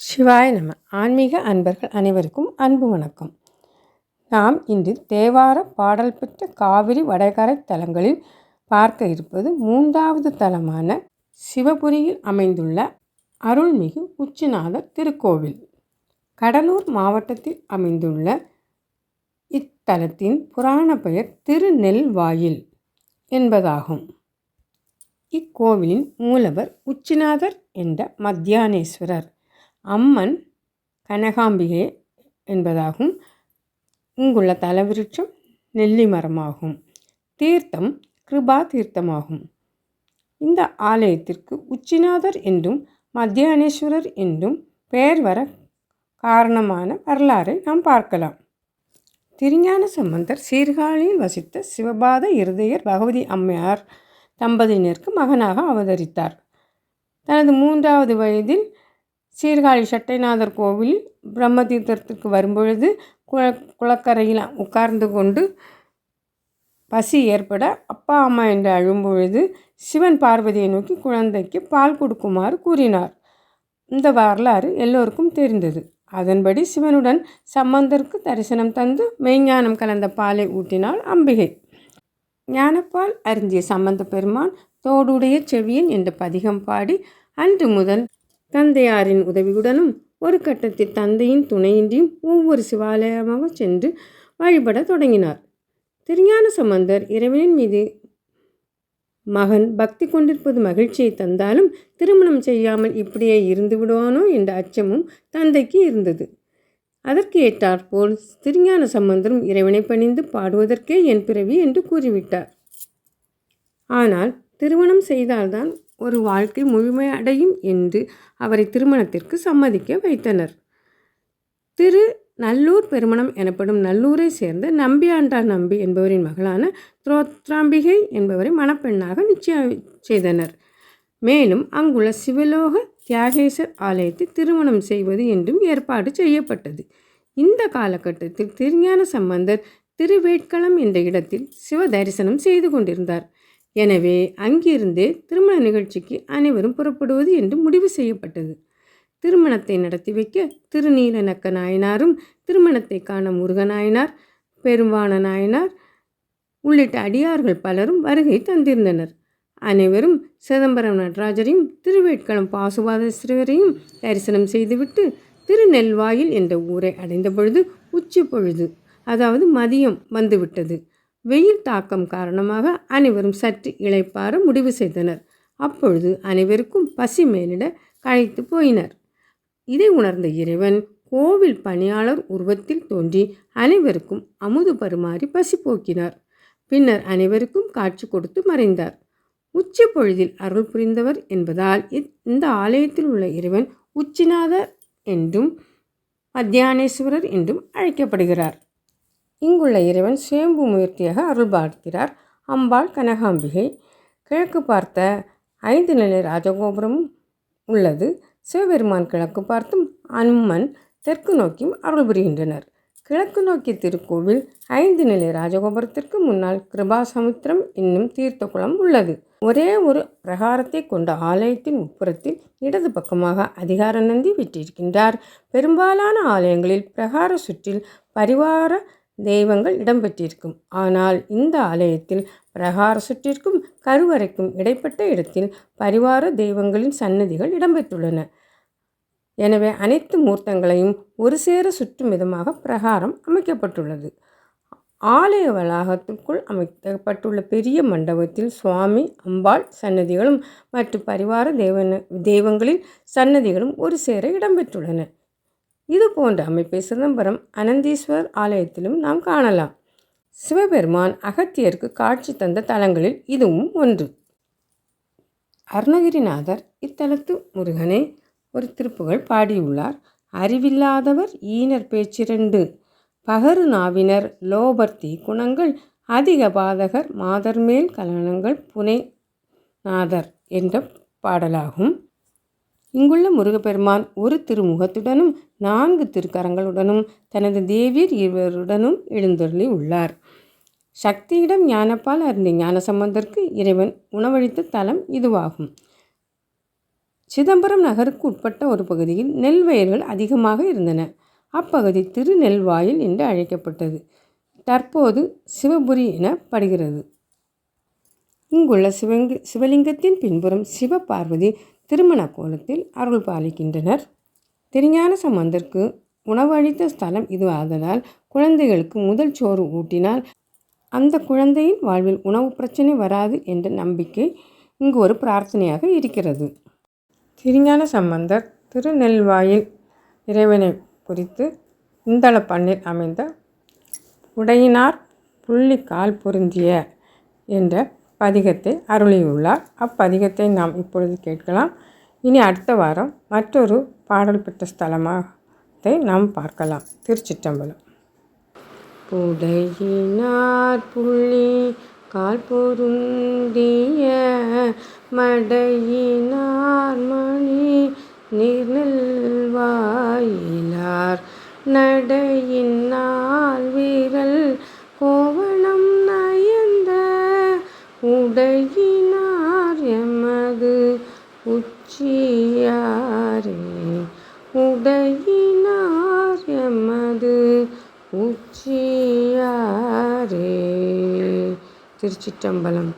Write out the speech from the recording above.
சிவாய நம. ஆன்மீக அன்பர்கள் அனைவருக்கும் அன்பு வணக்கம். நாம் இன்று தேவார பாடல் பெற்ற காவிரி வடகரை தலங்களில் பார்க்க இருப்பது மூன்றாவது தலமான சிவபுரியில் அமைந்துள்ள அருள்மிகு உச்சிநாதர் திருக்கோவில். கடலூர் மாவட்டத்தில் அமைந்துள்ள இத்தலத்தின் புராண பெயர் திருநெல்வாயில் என்பதாகும். இக்கோவிலின் மூலவர் உச்சிநாதர் என்ற மத்தியானேஸ்வரர். அம்மன் கனகாம்பிகை என்பதாகும். இங்குள்ள தலவிருட்சம் நெல்லி மரமாகும். தீர்த்தம் கிருபா தீர்த்தமாகும். இந்த ஆலயத்திற்கு உச்சிநாதர் என்றும் மத்தியானேஸ்வரர் என்றும் பெயர் வர காரணமான வரலாறை நாம் பார்க்கலாம். திருஞான சம்பந்தர் சீர்காழியில் வசித்த சிவபாத இருதயர் பகவதி அம்மையார் தம்பதியினருக்கு மகனாக அவதரித்தார். தனது மூன்றாவது வயதில் சீர்காழி சட்டைநாதர் கோவில் பிரம்மதீர்த்தத்துக்கு வரும்பொழுது குள குளக்கரையில் உட்கார்ந்து கொண்டு பசி ஏற்பட அப்பா அம்மா என்று அழும்பொழுது சிவன் பார்வதியை நோக்கி குழந்தைக்கு பால் கொடுக்குமாறு கூறினார். இந்த வரலாறு எல்லோருக்கும் தெரிந்தது. அதன்படி சிவனுடன் சம்பந்தருக்கு தரிசனம் தந்து மெய்ஞானம் கலந்த பாலை ஊட்டினாள் அம்பிகை. ஞானப்பால் அருந்திய சம்பந்த பெருமான் தோடுடைய செவியன் என்ற பதிகம் பாடி அன்று முதல் தந்தையாரின் உதவியுடனும் ஒரு கட்டத்தில் தந்தையின் துணையின்றியும் ஒவ்வொரு சிவாலயமாக சென்று வழிபட தொடங்கினார். திருஞான சம்பந்தர் இறைவனின் மீது மகன் பக்தி கொண்டிருப்பது மகிழ்ச்சியை தந்தாலும் திருமணம் செய்யாமல் இப்படியே இருந்து விடுவானோ என்ற அச்சமும் தந்தைக்கு இருந்தது. அதற்கு ஏற்றாற்போல் திருஞான சம்பந்தரும் இறைவனை பணிந்து பாடுவதற்கே என் பிறவி என்று கூறிவிட்டார். ஆனால் திருமணம் செய்தால்தான் ஒரு வாழ்க்கை முழுமையடையும் என்று அவரை திருமணத்திற்கு சம்மதிக்க வைத்தனர். திரு நல்லூர் பெருமணம் எனப்படும் நல்லூரை சேர்ந்த நம்பியாண்டார் நம்பி என்பவரின் மகளான துரோத்ராம்பிகை என்பவரை மணப்பெண்ணாக நிச்சயம் செய்தனர். மேலும் அங்குள்ள சிவலோக தியாகேசர் ஆலயத்தை திருமணம் செய்வது என்றும் ஏற்பாடு செய்யப்பட்டது. இந்த காலகட்டத்தில் திருஞான சம்பந்தர் திருவேட்களம் என்ற இடத்தில் சிவ தரிசனம் செய்து கொண்டிருந்தார். எனவே அங்கிருந்தே திருமண நிகழ்ச்சிக்கு அனைவரும் புறப்படுவது என்று முடிவு செய்யப்பட்டது. திருமணத்தை நடத்தி வைக்க திருநீலநக்க நாயனாரும் திருமணத்தை காண முருகநாயனார் பெரும்பான நாயனார் உள்ளிட்ட அடியார்கள் பலரும் வருகை தந்திருந்தனர். அனைவரும் சிதம்பரம் நடராஜரையும் திருவேட்களம் பாசுபாதேஸ்வரரையும் தரிசனம் செய்துவிட்டு திருநெல்வாயில் என்ற ஊரை அடைந்த பொழுது உச்சி பொழுது அதாவது மதியம் வந்துவிட்டது. வெயில் தாக்கம் காரணமாக அனைவரும் சற்று இழைப்பார முடிவு செய்தனர். அப்பொழுது அனைவருக்கும் பசி மேலிட கழைத்து போயினர். இதை உணர்ந்த இறைவன் கோவில் பணியாளர் உருவத்தில் தோன்றி அனைவருக்கும் அமுது பருமாறி பசி போக்கினார். பின்னர் அனைவருக்கும் காட்சி கொடுத்து மறைந்தார். உச்சி பொழுதில் அருள் புரிந்தவர் என்பதால் இந்த ஆலயத்தில் உள்ள இறைவன் உச்சிநாதர் என்றும் மத்தியானேஸ்வரர் என்றும் அழைக்கப்படுகிறார். இங்குள்ள இறைவன் சுயம்பு மூர்த்தியாக அருள் பார்க்கிறார் அம்பாள் கனகாம்பிகை. கிழக்கு பார்த்த ஐந்து நிலை ராஜகோபுரமும் உள்ளது. சிவபெருமான் கிழக்கு பார்த்தும் அம்மன் தெற்கு நோக்கியும் அருள் புரிகின்றனர் கிழக்கு நோக்கிய திருக்கோவில் ஐந்து நிலை ராஜகோபுரத்திற்கு முன்னால் கிருபாசமுத்திரம் என்னும் தீர்த்த குளம் உள்ளது. ஒரே ஒரு பிரகாரத்தை கொண்ட ஆலயத்தின் உட்புறத்தில் இடது பக்கமாக அதிகார நந்தி விட்டிருக்கின்றார். பெரும்பாலான ஆலயங்களில் பிரகார சுற்றில் பரிவார தெய்வங்கள் இடம்பெற்றிருக்கும். ஆனால் இந்த ஆலயத்தில் பிரகார சுற்றிற்கும் கருவறைக்கும் இடைப்பட்ட இடத்தில் பரிவார தெய்வங்களின் சன்னதிகள் இடம்பெற்றுள்ளன. எனவே அனைத்து மூர்த்தங்களையும் ஒரு சேர சுற்றும் விதமாக பிரகாரம் அமைக்கப்பட்டுள்ளது. ஆலய வளாகத்திற்குள் அமைக்கப்பட்டுள்ள பெரிய மண்டபத்தில் சுவாமி அம்பாள் சன்னதிகளும் மற்றும் பரிவார தெய்வ தெய்வங்களின் சன்னதிகளும் ஒரு சேர இடம்பெற்றுள்ளன. இது போன்ற அமைப்பை சிதம்பரம் அனந்தீஸ்வர் ஆலயத்திலும் நாம் காணலாம். சிவபெருமான் அகத்தியருக்கு காட்சி தந்த தலங்களில் இதுவும் ஒன்று. அருணகிரிநாதர் இத்தலத்து முருகனை ஒரு திருப்புகள் பாடியுள்ளார். அறிவில்லாதவர் ஈனர் பேச்சிரண்டு. பகரு நாவினர் லோபர்த்தி குணங்கள். அதிக பாதகர் மாதர்மேல் கலனங்கள் புனை நாதர் என்ற பாடலாகும். இங்குள்ள முருகப்பெருமான் ஒரு திருமுகத்துடனும் நான்கு திருக்கரங்களுடனும் தனது தேவியர் இருவருடனும் எழுந்தருளி உள்ளார். சக்தியிடம் ஞானப்பால் அறிந்த ஞானசம்பந்தருக்கு இறைவன் உணவளித்த தலம் இதுவாகும். சிதம்பரம் நகருக்கு உட்பட்ட ஒரு பகுதியில் நெல் வயல்கள் அதிகமாக இருந்தன. அப்பகுதி திருநெல்வாயில் என்று அழைக்கப்பட்டது. தற்போது சிவபுரி எனப்படுகிறது இங்குள்ள சிவங்க சிவலிங்கத்தின் பின்புறம் சிவபார்வதி திருமண கோலத்தில் அருள் பாலிக்கின்றனர் திருஞான சம்பந்தருக்கு உணவு அளித்த ஸ்தலம் இது. ஆதலால் குழந்தைகளுக்கு முதல் சோறு ஊட்டினால் அந்த குழந்தையின் வாழ்வில் உணவு பிரச்சனை வராது என்ற நம்பிக்கை இங்கு ஒரு பிரார்த்தனையாக இருக்கிறது. திருஞான சம்பந்தர் திருநெல்வாயில் இறைவனை குறித்து இந்தள பண்ணில் அமைந்த உடையினார் புள்ளி கால் பொருந்திய என்ற பதிகத்தை அருளியுள்ளார். அப்பதிகத்தை நாம் இப்பொழுது கேட்கலாம். இனி அடுத்த வாரம் மற்றொரு பாடல் பெற்ற ஸ்தலமாக நாம் பார்க்கலாம். திருச்சிற்றம்பலம். புடையினார் புள்ளி கால் பொருந்திய மடையினார் மணி நீர்நெல்வாயிலார் நடையின் உடையாரே உடையினார் எமது உச்சியாரே. திருச்சிட்டம்பலம்